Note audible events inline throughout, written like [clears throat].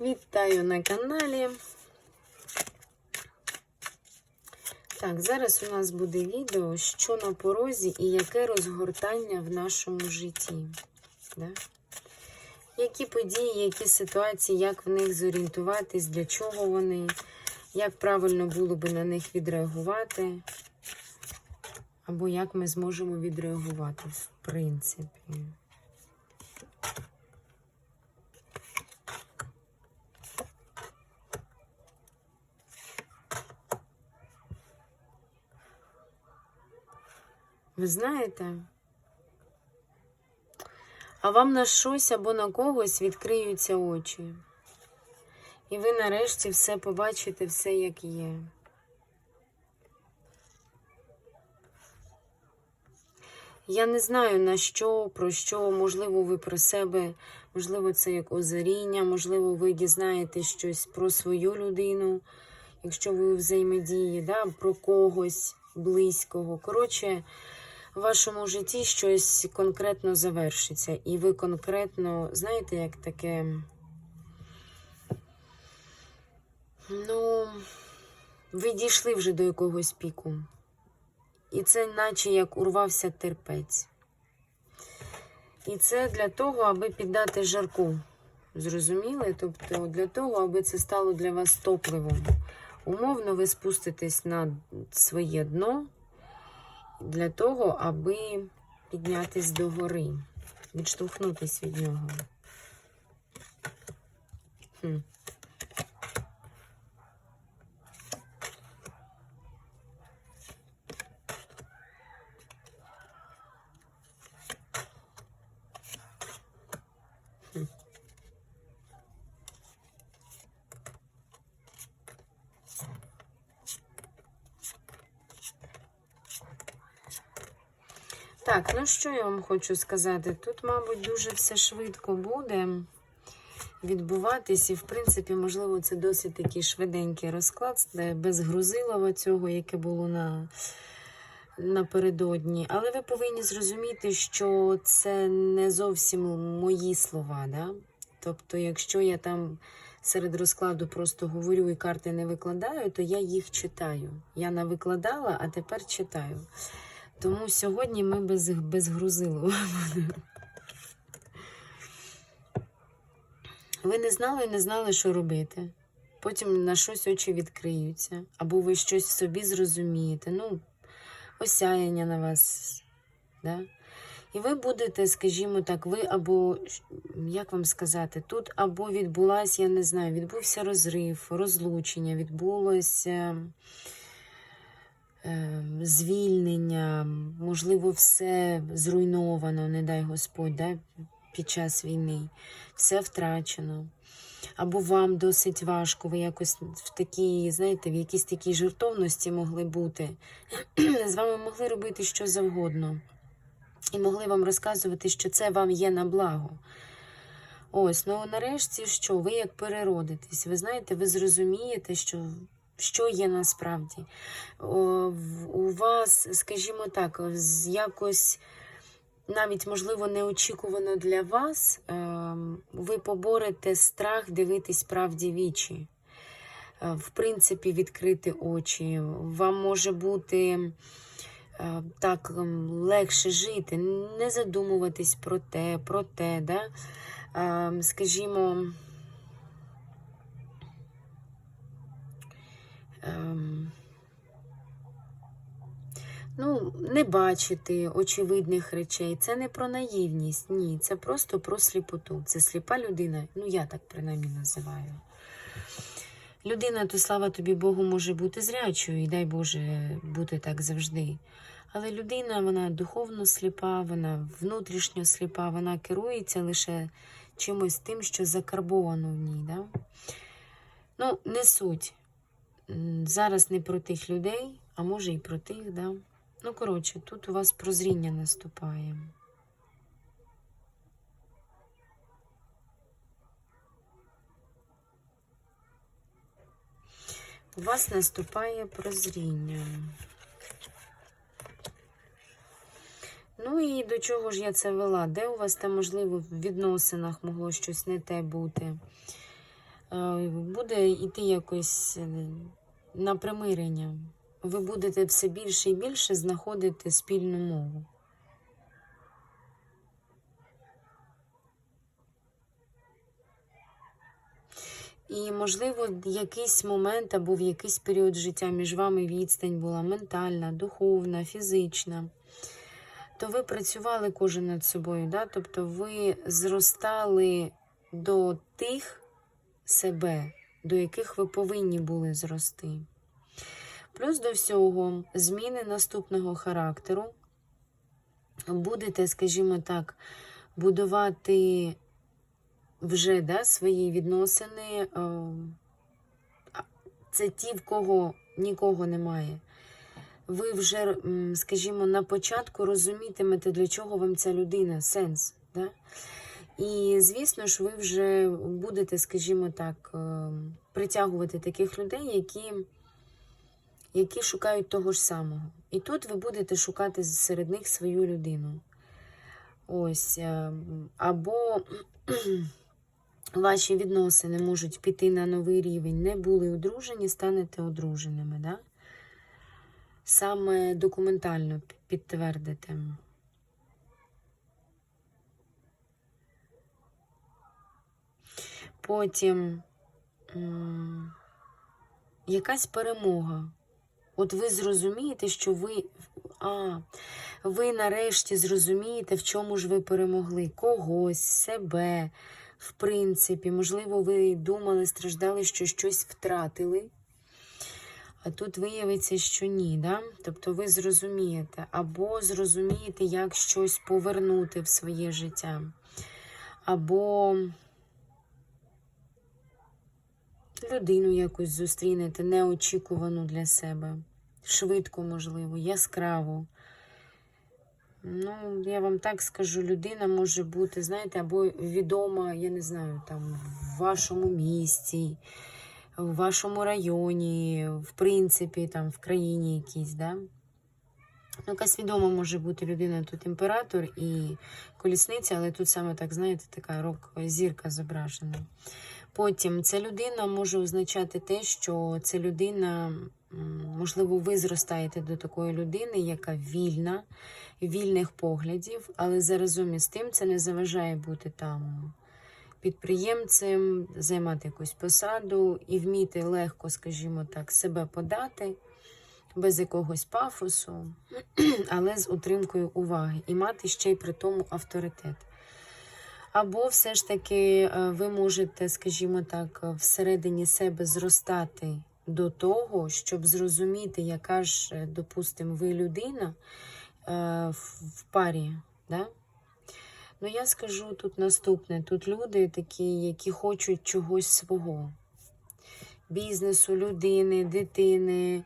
Вітаю на каналі. Так, зараз у нас буде відео, що на порозі і яке розгортання в нашому житті. Да? Які події, які ситуації, як в них зорієнтуватись, для чого вони, як правильно було би на них відреагувати, або як ми зможемо відреагувати, в принципі. Ви знаєте? А вам на щось або на когось відкриються очі. І ви нарешті все побачите, все як є. Я не знаю на що, про що, можливо, ви про себе, можливо, це як озаріння, можливо, ви дізнаєтесь щось про свою людину, якщо ви взаємодії, да, про когось близького. Коротше, в вашому житті щось конкретно завершиться. І ви конкретно, знаєте, як таке. Ну, ви дійшли вже до якогось піку. І це наче як урвався терпець. І це для того, аби піддати жарку. Зрозуміли? Тобто для того, аби це стало для вас топливом. Умовно, ви спуститесь на своє дно для того, аби піднятись до гори, відштовхнутись від нього. Хм. Хм. Так, ну що я вам хочу сказати? Тут, мабуть, дуже все швидко буде відбуватись, і, в принципі, можливо, це досить такий швиденький розклад, без грузилова цього, яке було на, напередодні. Але ви повинні зрозуміти, що це не зовсім мої слова. Да? Тобто, якщо я там серед розкладу просто говорю і карти не викладаю, то я їх читаю. Я не викладала, а тепер читаю. Тому сьогодні ми без, без грузилова будемо. Ви не знали і не знали, що робити. Потім на щось очі відкриються, або ви щось собі зрозумієте. Ну, осяяння на вас. Да? І ви будете, скажімо так, ви або, як вам сказати, тут або відбулася, я не знаю, відбувся розрив, розлучення, відбулося е, звільнення, можливо, все зруйновано, не дай Господь, да, під час війни, все втрачено. Або вам досить важко, ви якось в такій, знаєте, в якійсь такій жертовності могли бути. [clears throat] З вами могли робити що завгодно. І могли вам розказувати, що це вам є на благо. Ось, ну нарешті, що ви як переродитесь, ви знаєте, ви зрозумієте, що що є насправді. У вас, скажімо так, якось навіть, можливо, неочікувано для вас, ви поборете страх дивитись правді вічі. В принципі, відкрити очі. Вам може бути так легше жити, не задумуватись про те, про те, да? скажімо. Ем, ну, не бачити очевидних речей. Це не про наївність, ні, це просто про сліпоту. Це сліпа людина, ну я так принаймні називаю. Людина, то слава тобі Богу, може бути зрячою, і дай Боже бути так завжди. Але людина, вона духовно сліпа, вона внутрішньо сліпа, вона керується лише чимось тим, що закарбовано в ній. Да? Ну, не суть. Зараз не про тих людей, а може і про тих, да. Ну, коротше, тут у вас прозріння наступає. У вас наступає прозріння. Ну і до чого ж я це вела? Де у вас там, можливо, в відносинах могло щось не те бути? е, буде йти якось е, на примирення. Ви будете все більше і більше знаходити спільну мову. І, можливо, якийсь момент або в якийсь період життя між вами відстань була ментальна, духовна, фізична, то ви працювали кожен над собою, да? тобто ви зростали до тих себе, до яких ви повинні були зрости. Плюс до всього, зміни наступного характеру. Будете, скажімо так, будувати вже да, свої відносини. е, Це ті, в кого нікого немає. Ви вже, скажімо, на початку розумітимете, для чого вам ця людина, сенс. Да? І, звісно ж, ви вже будете, скажімо так, е, притягувати таких людей, які, які шукають того ж самого. І тут ви будете шукати серед них свою людину. Ось. е, Або [clears throat] ваші відносини можуть піти на новий рівень. Не були одружені, станете одруженими. Да? Саме документально підтвердите. Потім якась перемога. От ви зрозумієте, що ви. А, ви нарешті зрозумієте, в чому ж ви перемогли когось, себе. В принципі, можливо, ви думали, страждали, що щось втратили. А тут виявиться, що ні. Да? Тобто ви зрозумієте, або зрозумієте, як щось повернути в своє життя, або людину якусь зустрінете неочікувану для себе. Швидко, можливо, яскраво. Ну, я вам так скажу, людина може бути, знаєте, або відома, я не знаю, там, в вашому місті, в вашому районі, в принципі, там, в країні якійсь, да? Ну, якась відома може бути людина, тут імператор і колісниця, але тут саме так, знаєте, така рок зірка зображена. Потім ця людина може означати те, що ця людина, можливо, ви зростаєте до такої людини, яка вільна, вільних поглядів, але заразом із тим це не заважає бути там підприємцем, займати якусь посаду і вміти легко, скажімо так, себе подати без якогось пафосу, [clears throat] але з утримкою уваги, і мати ще й при тому авторитет. Або все ж таки е, ви можете, скажімо так, е, всередині себе зростати до того, щоб зрозуміти, яка ж, е, допустимо, ви людина в парі. Да? Ну, я скажу тут наступне: тут люди такі, які хочуть чогось свого: бізнесу, людини, дитини,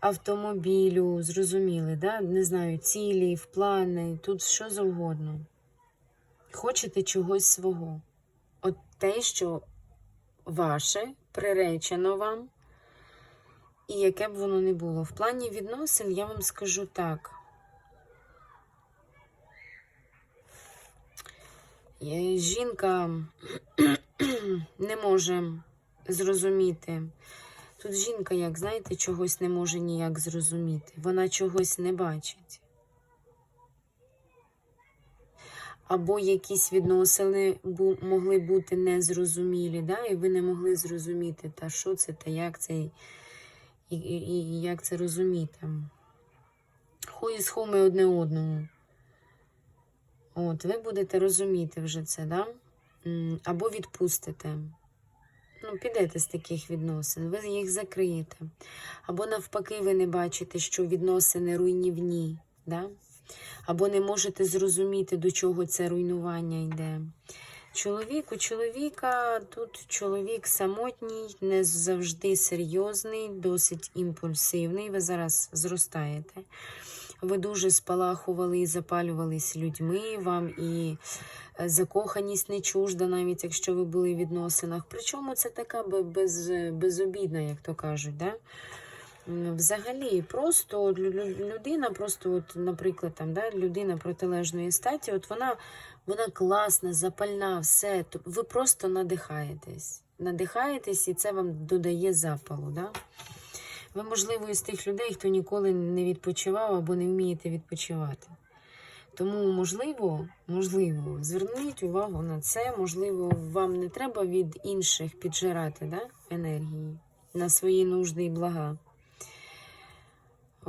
автомобілю, зрозуміли, да? не знаю, цілі, в плани, тут що завгодно. Хочете чогось свого. От те, що ваше, приречено вам, і яке б воно не було. В плані відносин я вам скажу так. Е, Жінка [clears throat] не може зрозуміти. Тут жінка, як знаєте, чогось не може ніяк зрозуміти. Вона чогось не бачить. Або якісь відносини могли бути незрозумілі, да? і ви не могли зрозуміти, та що це, та як це, і, і, і як це розуміти. Хої схоми одне одному. От, ви будете розуміти вже це, да? Або відпустите. Ну, підете з таких відносин, ви їх закриєте. Або навпаки, ви не бачите, що відносини руйнівні, да? Або не можете зрозуміти, до чого це руйнування йде. Чоловік у чоловіка тут чоловік самотній, не завжди серйозний, досить імпульсивний. Ви зараз зростаєте. Ви дуже спалахували і запалювались людьми, вам і е, закоханість не чужда, навіть якщо ви були в відносинах. Причому це така без, безобідна, як то кажуть. Да? Взагалі, просто лю- лю- людина, просто, от, наприклад, там, да, людина протилежної статі, от вона Вона класна, запальна, все. Ви просто надихаєтесь. Надихаєтесь, і це вам додає запалу. Да? Ви, можливо, із тих людей, хто ніколи не відпочивав або не вмієте відпочивати. Тому, можливо, можливо, зверніть увагу на це. Можливо, вам не треба від інших піджирати да, енергії на свої нужди і блага.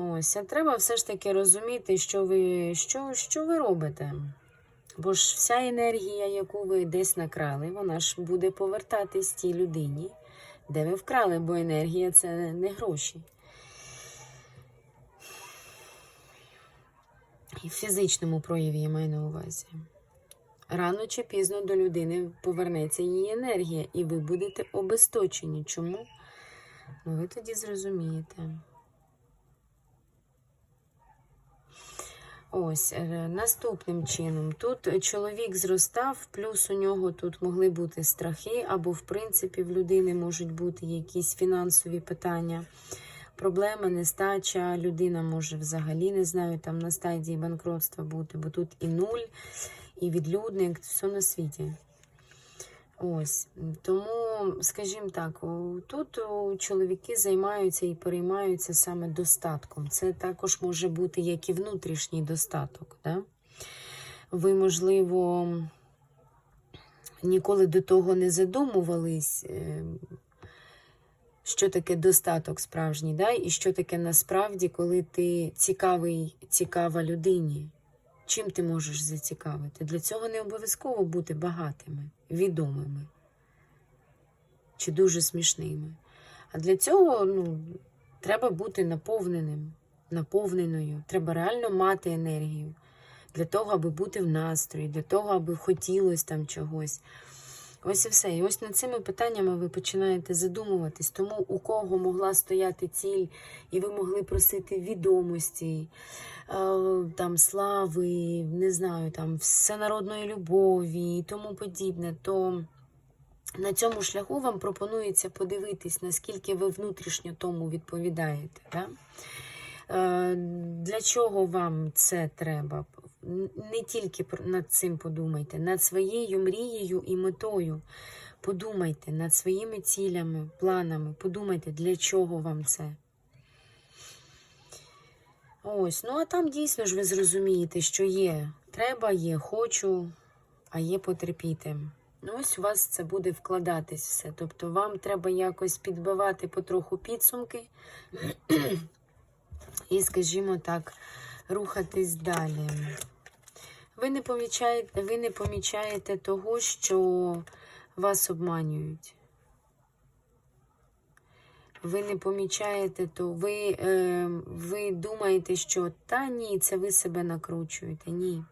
Ось, а треба все ж таки розуміти, що ви, що, що ви робите. Бо ж вся енергія, яку ви десь накрали, вона ж буде повертатись тій людині, де ви вкрали, бо енергія це не гроші. І в фізичному прояві я маю на увазі. Рано чи пізно до людини повернеться її енергія, і ви будете обесточені. Чому? Ну, ви тоді зрозумієте. Ось е, наступним чином. Тут чоловік зростав, плюс у нього тут могли бути страхи, або, в принципі, в людини можуть бути якісь фінансові питання, проблеми, нестача. Людина може взагалі, не знаю, там на стадії банкротства бути, бо тут і нуль, і відлюдник, все на світі. Ось тому, скажімо так, тут чоловіки займаються і переймаються саме достатком. Це також може бути як і внутрішній достаток. Да? Ви, можливо, ніколи до того не задумувались, е, що таке достаток справжній, да? і що таке насправді, коли ти цікавий, цікава людині. Чим ти можеш зацікавити? Для цього не обов'язково бути багатими, відомими чи дуже смішними. А для цього ну, треба бути наповненим, наповненою. Треба реально мати енергію для того, аби бути в настрої, для того, аби хотілося там чогось. Ось і все. І ось над цими питаннями ви починаєте задумуватись. Тому у кого могла стояти ціль, і ви могли просити відомості, е, там слави, не знаю, там всенародної любові і тому подібне, то на цьому шляху вам пропонується подивитись, наскільки ви внутрішньо тому відповідаєте. Да? Е, Для чого вам це треба? Не тільки над цим подумайте, над своєю мрією і метою. Подумайте над своїми цілями, планами. Подумайте, для чого вам це. Ось, ну а там дійсно ж ви зрозумієте, що є треба, є хочу, а є потерпіти. Ну, ось у вас це буде вкладатись все. Тобто вам треба якось підбивати потроху підсумки [clears throat] і, скажімо так, рухатись далі. Ви не помічаєте, ви не помічаєте того, що вас обманюють. Ви не помічаєте, то ви, е, ви думаєте, що та ні, це ви себе накручуєте. Ні.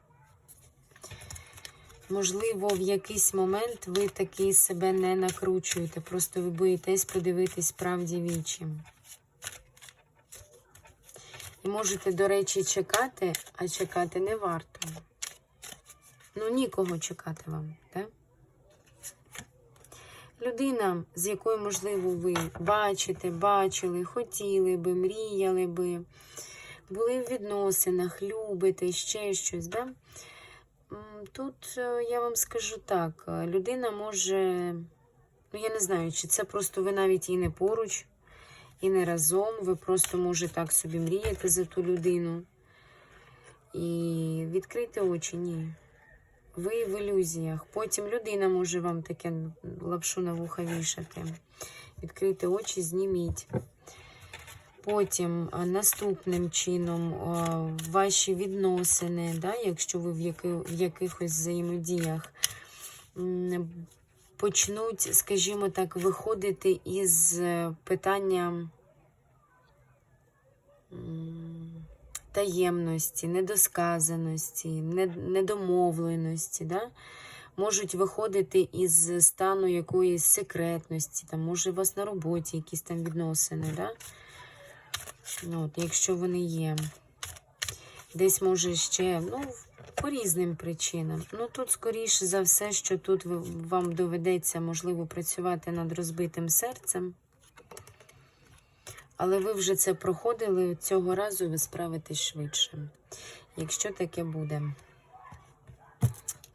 Можливо, в якийсь момент ви таки себе не накручуєте, просто ви боїтесь подивитись правді вічі. Можете, до речі, чекати, а чекати не варто. Ну, нікого чекати вам, так? Людина, з якою, можливо, ви бачите, бачили, хотіли би, мріяли би, були в відносинах, любите, ще щось, да? Тут е, я вам скажу так: е, людина може, ну я не знаю, чи це просто ви навіть і не поруч, і не разом. Ви просто може так собі мріяти за ту людину. І відкрити очі, ні. Ви в ілюзіях. Потім людина може вам таке лапшу на вуха вішати. Відкрити очі, зніміть. Потім наступним чином ваші відносини, да, якщо ви в, якихось взаємодіях почнуть, скажімо так, виходити із е, питання таємності, недосказаності, недомовленості, да? можуть виходити із стану якоїсь секретності, там, може, у вас на роботі якісь там відносини, да? Ну, От, якщо вони є. Десь може ще, ну, по різним причинам. Ну, тут, скоріше за все, що тут вам доведеться, можливо, працювати над розбитим серцем. Але ви вже це проходили, цього разу ви справитесь швидше. Якщо таке буде.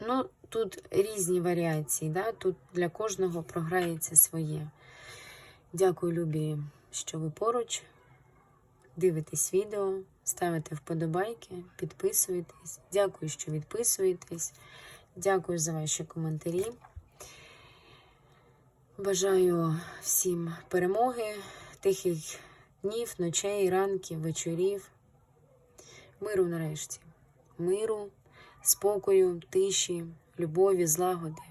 Ну, тут різні варіації, да? тут для кожного програється своє. Дякую, Любі, що ви поруч. Дивитесь відео, ставите вподобайки, підписуєтесь. Дякую, що відписуєтесь. Дякую за ваші коментарі. Бажаю всім перемоги, тихих днів, ночей, ранків, вечорів. Миру нарешті. Миру, спокою, тиші, любові, злагоди.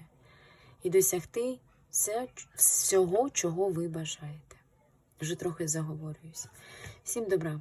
І досягти все, всього, чого ви бажаєте. Вже трохи заговорююсь. Всім добра.